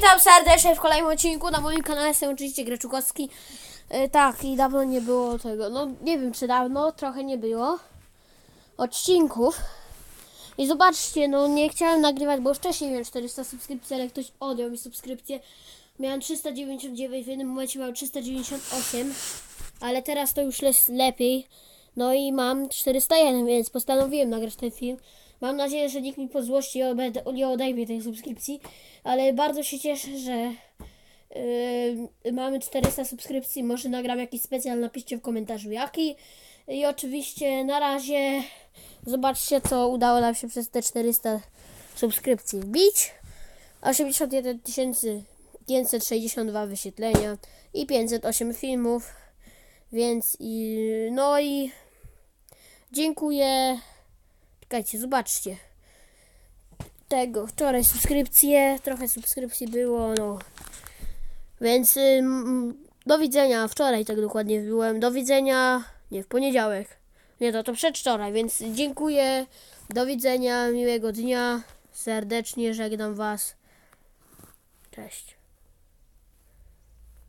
Witam serdecznie w kolejnym odcinku. Na moim kanale jestem oczywiście Greczukowski. E, tak, i dawno nie było tego. No, nie wiem czy dawno, trochę nie było odcinków. I zobaczcie, no nie chciałem nagrywać, bo wcześniej miałem 400 subskrypcji, ale ktoś odjął mi subskrypcję. Miałem 399, w jednym momencie miałem 398, ale teraz to już jest lepiej. No i mam 401, więc postanowiłem nagrać ten film. Mam nadzieję, że nikt mi po złości nie odejmie tej subskrypcji, ale bardzo się cieszę, że yy, mamy 400 subskrypcji. Może nagram jakiś specjal, napiszcie w komentarzu jaki. I oczywiście na razie zobaczcie, co udało nam się przez te 400 subskrypcji wbić. 81 562 wyświetlenia i 508 filmów. Więc i no i dziękuję. Czekajcie, zobaczcie. Tego, wczoraj subskrypcje, trochę subskrypcji było, no. Więc ym, do widzenia, wczoraj tak dokładnie byłem. Do widzenia, nie, w poniedziałek. Nie, to to przedwczoraj, więc dziękuję. Do widzenia, miłego dnia. Serdecznie żegnam Was. Cześć.